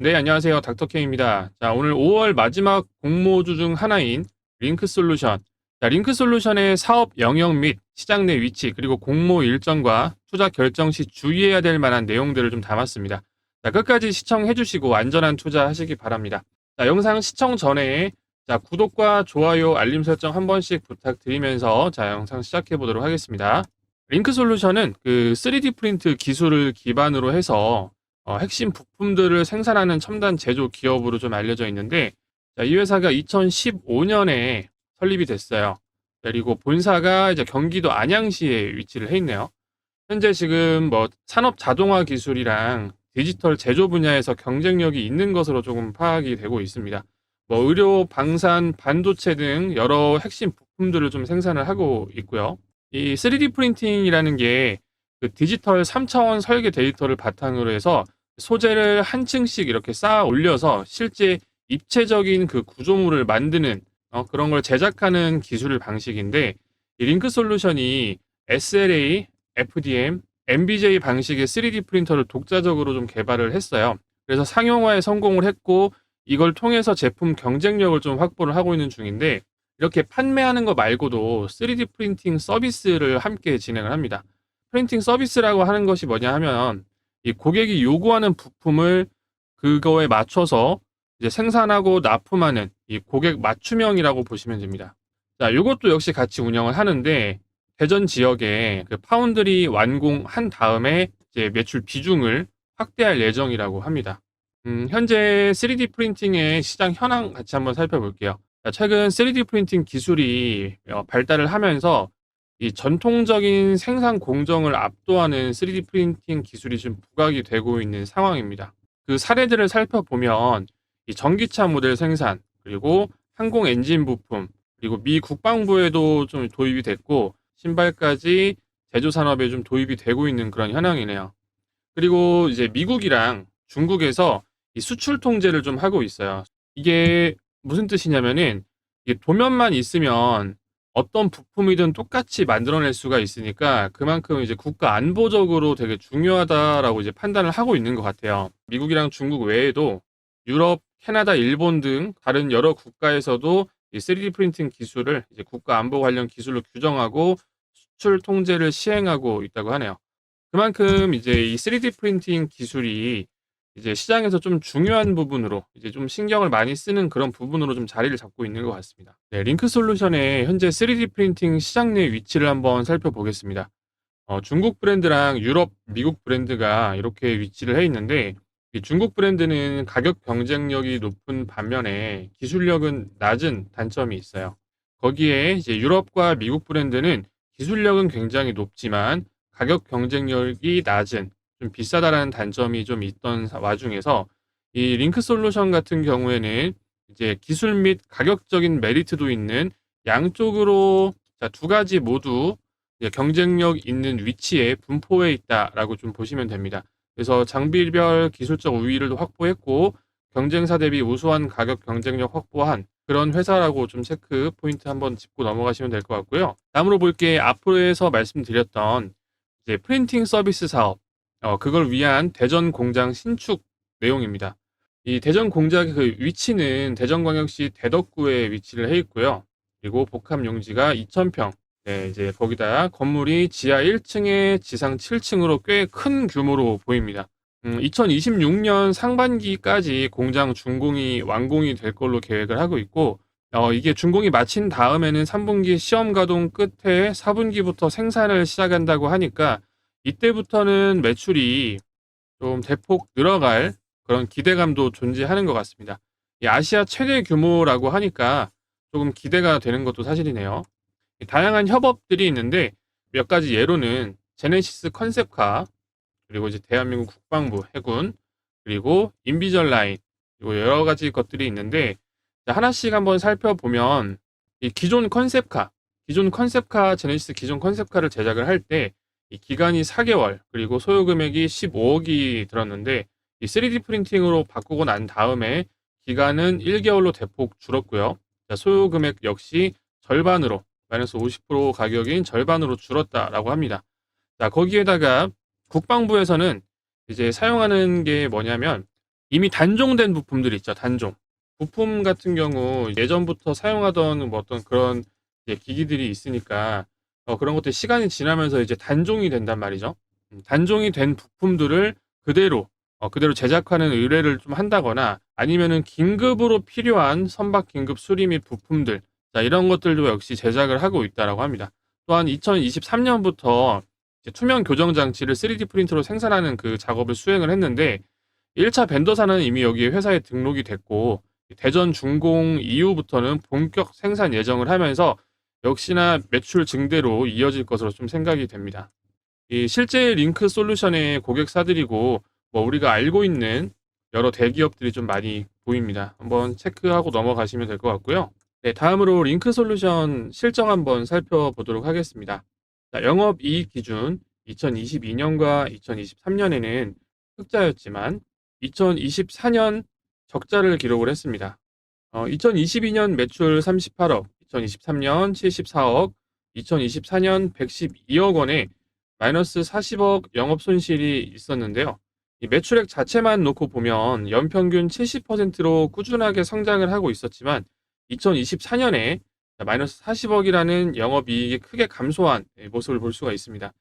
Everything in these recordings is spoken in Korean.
네, 안녕하세요. 닥터케입니다. 자, 오늘 5월 마지막 공모주 중 하나인 링크 솔루션. 자, 링크 솔루션의 사업 영역 및 시장 내 위치, 그리고 공모 일정과 투자 결정 시 주의해야 될 만한 내용들을 좀 담았습니다. 자, 끝까지 시청해 주시고 안전한 투자 하시기 바랍니다. 자, 영상 시청 전에 자, 구독과 좋아요, 알림 설정 한 번씩 부탁드리면서 자, 영상 시작해 보도록 하겠습니다. 링크 솔루션은 그 3D 프린트 기술을 기반으로 해서 어, 핵심 부품들을 생산하는 첨단 제조 기업으로 좀 알려져 있는데 자, 이 회사가 2015년에 설립이 됐어요. 그리고 본사가 이제 경기도 안양시에 위치를 해 있네요. 현재 지금 뭐 산업 자동화 기술이랑 디지털 제조 분야에서 경쟁력이 있는 것으로 조금 파악이 되고 있습니다. 뭐 의료, 방산, 반도체 등 여러 핵심 부품들을 좀 생산을 하고 있고요. 이 3D 프린팅이라는 게 그 디지털 3차원 설계 데이터를 바탕으로 해서 소재를 한 층씩 이렇게 쌓아 올려서 실제 입체적인 그 구조물을 만드는 어, 그런 걸 제작하는 기술 방식인데 이 링크 솔루션이 SLA, FDM, MBJ 방식의 3D 프린터를 독자적으로 좀 개발을 했어요. 그래서 상용화에 성공을 했고 이걸 통해서 제품 경쟁력을 좀 확보를 하고 있는 중인데 이렇게 판매하는 거 말고도 3D 프린팅 서비스를 함께 진행을 합니다. 프린팅 서비스라고 하는 것이 뭐냐 하면 이 고객이 요구하는 부품을 그거에 맞춰서 이제 생산하고 납품하는 이 고객 맞춤형이라고 보시면 됩니다. 자, 요것도 역시 같이 운영을 하는데 대전 지역에 그 파운드리 완공한 다음에 이제 매출 비중을 확대할 예정이라고 합니다. 음, 현재 3D 프린팅의 시장 현황 같이 한번 살펴볼게요. 자, 최근 3D 프린팅 기술이 어, 발달을 하면서 이 전통적인 생산 공정을 압도하는 3D 프린팅 기술이 지금 부각이 되고 있는 상황입니다. 그 사례들을 살펴보면 이 전기차 모델 생산, 그리고 항공 엔진 부품, 그리고 미 국방부에도 좀 도입이 됐고 신발까지 제조 산업에 좀 도입이 되고 있는 그런 현황이네요. 그리고 이제 미국이랑 중국에서 이 수출 통제를 좀 하고 있어요. 이게 무슨 뜻이냐면은 도면만 있으면 어떤 부품이든 똑같이 만들어낼 수가 있으니까 그만큼 이제 국가 안보적으로 되게 중요하다라고 이제 판단을 하고 있는 것 같아요. 미국이랑 중국 외에도 유럽, 캐나다, 일본 등 다른 여러 국가에서도 이 3D 프린팅 기술을 이제 국가 안보 관련 기술로 규정하고 수출 통제를 시행하고 있다고 하네요. 그만큼 이제 이 3D 프린팅 기술이 이제 시장에서 좀 중요한 부분으로 이제 좀 신경을 많이 쓰는 그런 부분으로 좀 자리를 잡고 있는 것 같습니다. 네, 링크 솔루션의 현재 3D 프린팅 시장 내 위치를 한번 살펴보겠습니다. 어, 중국 브랜드랑 유럽, 미국 브랜드가 이렇게 위치를 해 있는데 이 중국 브랜드는 가격 경쟁력이 높은 반면에 기술력은 낮은 단점이 있어요. 거기에 이제 유럽과 미국 브랜드는 기술력은 굉장히 높지만 가격 경쟁력이 낮은 좀 비싸다라는 단점이 좀 있던 사- 와중에서 이 링크 솔루션 같은 경우에는 이제 기술 및 가격적인 메리트도 있는 양쪽으로 자, 두 가지 모두 경쟁력 있는 위치에 분포해 있다라고 좀 보시면 됩니다. 그래서 장비별 기술적 우위를 확보했고 경쟁사 대비 우수한 가격 경쟁력 확보한 그런 회사라고 좀 체크 포인트 한번 짚고 넘어가시면 될 것 같고요. 다음으로 볼 게 앞으로에서 말씀드렸던 이제 프린팅 서비스 사업 어, 그걸 위한 대전 공장 신축 내용입니다. 이 대전 공장의 그 위치는 대전광역시 대덕구에 위치를 해 있고요. 그리고 복합 용지가 2,000평. 네, 이제 거기다 건물이 지하 1층에 지상 7층으로 꽤 큰 규모로 보입니다. 음, 2026년 상반기까지 공장 준공이 완공이 될 걸로 계획을 하고 있고, 어, 이게 준공이 마친 다음에는 3분기 시험 가동 끝에 4분기부터 생산을 시작한다고 하니까 이때부터는 매출이 좀 대폭 늘어갈 그런 기대감도 존재하는 것 같습니다. 이 아시아 최대 규모라고 하니까 조금 기대가 되는 것도 사실이네요. 이 다양한 협업들이 있는데 몇 가지 예로는 제네시스 컨셉카 그리고 이제 대한민국 국방부 해군 그리고 인비전 라인 그리고 여러 가지 것들이 있는데 자, 하나씩 한번 살펴보면 이 기존 컨셉카 기존 컨셉카 제네시스 기존 컨셉카를 제작을 할때이 기간이 4개월 그리고 소요 금액이 15억이 들었는데 이 3D 프린팅으로 바꾸고 난 다음에 기간은 1개월로 대폭 줄었고요. 자, 소요 금액 역시 절반으로 마이너스 50% 가격인 절반으로 줄었다라고 합니다. 자, 거기에다가 국방부에서는 이제 사용하는 게 뭐냐면 이미 단종된 부품들 있죠. 단종. 부품 같은 경우 예전부터 사용하던 뭐 어떤 그런 기기들이 있으니까 어, 그런 것들이 시간이 지나면서 이제 단종이 된단 말이죠. 음, 단종이 된 부품들을 그대로 어, 그대로 제작하는 의뢰를 좀 한다거나 아니면은 긴급으로 필요한 선박 긴급 수리 및 부품들 자, 이런 것들도 역시 제작을 하고 있다라고 합니다. 또한 2023년부터 투명 교정 장치를 3D 프린터로 생산하는 그 작업을 수행을 했는데 1차 벤더사는 이미 여기 회사에 등록이 됐고 대전 준공 이후부터는 본격 생산 예정을 하면서 역시나 매출 증대로 이어질 것으로 좀 생각이 됩니다. 이 실제 링크 솔루션의 고객사들이고 뭐 우리가 알고 있는 여러 대기업들이 좀 많이 보입니다. 한번 체크하고 넘어가시면 될 것 같고요. 네, 다음으로 링크 솔루션 실적 한번 살펴보도록 하겠습니다. 자, 영업이익 기준 2022년과 2023년에는 흑자였지만 2024년 적자를 기록을 했습니다. 어, 2022년 매출 38억, 2023년 74억, 2024년 112억 원에 마이너스 40억 영업 손실이 있었는데요. 이 매출액 자체만 놓고 보면 연평균 70%로 꾸준하게 성장을 하고 있었지만 2024년에 마이너스 40억이라는 영업이익이 크게 감소한 모습을 볼 수가 있습니다.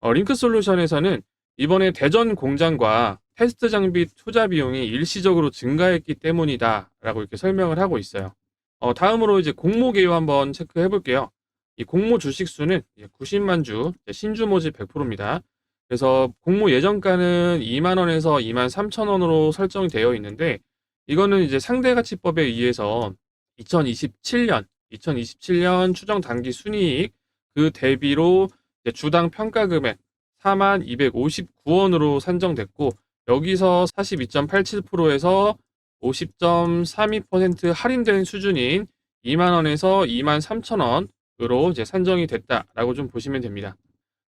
어, 링크 솔루션에서는 이번에 대전 공장과 테스트 장비 투자 비용이 일시적으로 증가했기 때문이다 라고 이렇게 설명을 하고 있어요. 어, 다음으로 이제 공모 개요 한번 체크해 볼게요. 이 공모 주식 수는 90만 주, 신주 모집 100%입니다. 그래서 공모 예정가는 2만 원에서 2만 3천 원으로 설정이 되어 있는데 이거는 이제 상대 가치법에 의해서 2027년 2027년 추정 단기 순이익 그 대비로 주당 평가 금액 4만 259원으로 산정됐고 여기서 42.87%에서 50.32% 할인된 수준인 2만 원에서 2만 3천 원으로 이제 산정이 됐다라고 좀 보시면 됩니다.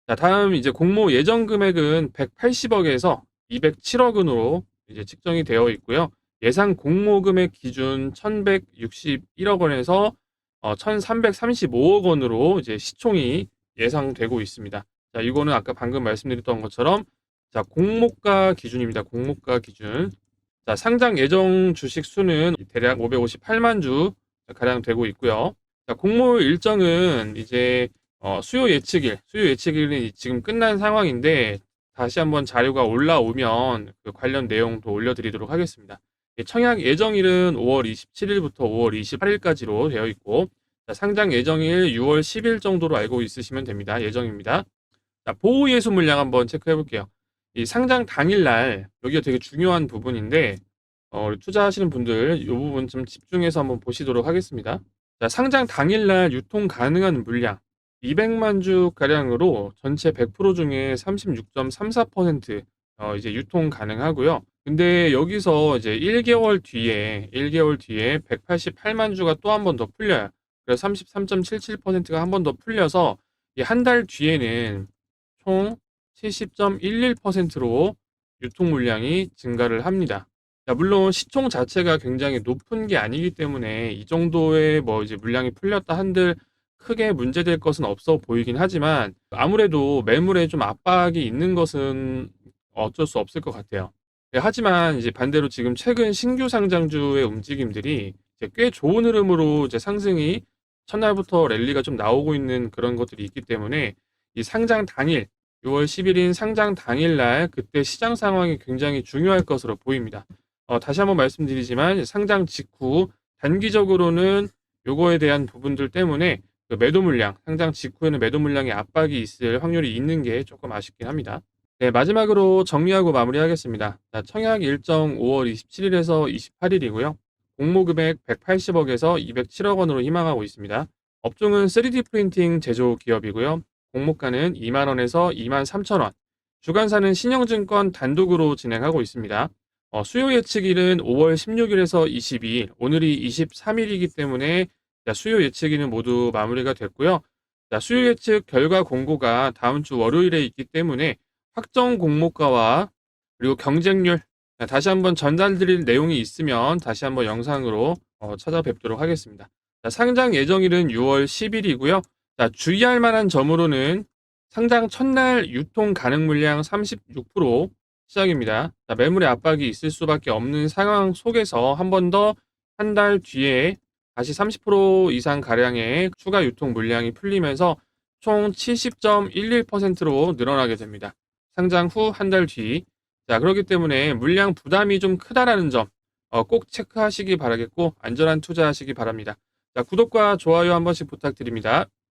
자, 다음 이제 공모 예정 금액은 180억에서 207억 원으로 이제 측정이 되어 있고요. 예상 공모 금액 기준 1,161억 원에서 어, 1,335억 원으로 이제 시총이 예상되고 있습니다. 자, 이거는 아까 방금 말씀드렸던 것처럼 자, 공모가 기준입니다. 공모가 기준. 자, 상장 예정 주식 수는 대략 558만 주 가량 되고 있고요. 자, 공모 일정은 이제 어, 수요 예측일, 수요 예측일은 지금 끝난 상황인데 다시 한번 자료가 올라오면 그 관련 내용도 올려드리도록 하겠습니다. 예, 청약 예정일은 5월 27일부터 5월 28일까지로 되어 있고 자, 상장 예정일 6월 10일 정도로 알고 있으시면 됩니다. 예정입니다. 자, 보호 예수 물량 한번 체크해 볼게요. 이 상장 당일날 여기가 되게 중요한 부분인데 어, 투자하시는 분들 이 부분 좀 집중해서 한번 보시도록 하겠습니다. 자, 상장 당일날 유통 가능한 물량 200만 주 가량으로 전체 100% 중에 36.34% 어, 이제 유통 가능하고요. 근데 여기서 이제 1개월 뒤에 1개월 뒤에 188만 주가 또 한 번 더 풀려요. 그래서 33.77%가 한 번 더 풀려서 한 달 뒤에는 총 70.11%로 유통 물량이 증가를 합니다. 자, 물론 시총 자체가 굉장히 높은 게 아니기 때문에 이 정도의 뭐 이제 물량이 풀렸다 한들 크게 문제될 것은 없어 보이긴 하지만 아무래도 매물에 좀 압박이 있는 것은 어쩔 수 없을 것 같아요. 네, 하지만 이제 반대로 지금 최근 신규 상장주의 움직임들이 꽤 좋은 흐름으로 이제 상승이 첫날부터 랠리가 좀 나오고 있는 그런 것들이 있기 때문에 이 상장 당일 6월 10일인 상장 당일날 그때 시장 상황이 굉장히 중요할 것으로 보입니다. 어, 다시 한번 말씀드리지만 상장 직후 단기적으로는 요거에 대한 부분들 때문에 그 매도 물량, 상장 직후에는 매도 물량의 압박이 있을 확률이 있는 게 조금 아쉽긴 합니다. 네, 마지막으로 정리하고 마무리하겠습니다. 자, 청약 일정 5월 27일에서 28일이고요. 공모 금액 180억에서 207억 원으로 희망하고 있습니다. 업종은 3D 프린팅 제조 기업이고요. 공모가는 2만 원에서 2만 3천 원. 주간사는 신영증권 단독으로 진행하고 있습니다. 어, 수요 예측일은 5월 16일에서 22일, 오늘이 23일이기 때문에 자, 수요 예측일은 모두 마무리가 됐고요. 자, 수요 예측 결과 공고가 다음 주 월요일에 있기 때문에 확정 공모가와 그리고 경쟁률 자, 다시 한번 전달드릴 내용이 있으면 다시 한번 영상으로 어, 찾아뵙도록 하겠습니다. 자, 상장 예정일은 6월 10일이고요. 자, 주의할 만한 점으로는 상장 첫날 유통 가능 물량 36%, 시작입니다. 자, 매물의 압박이 있을 수밖에 없는 상황 속에서 한 번 더 한 달 뒤에 다시 30% 이상 가량의 추가 유통 물량이 풀리면서 총 70.11%로 늘어나게 됩니다. 상장 후 한 달 뒤. 자, 그렇기 때문에 물량 부담이 좀 크다라는 점, 어, 꼭 체크하시기 바라겠고, 안전한 투자하시기 바랍니다. 자, 구독과 좋아요 한 번씩 부탁드립니다.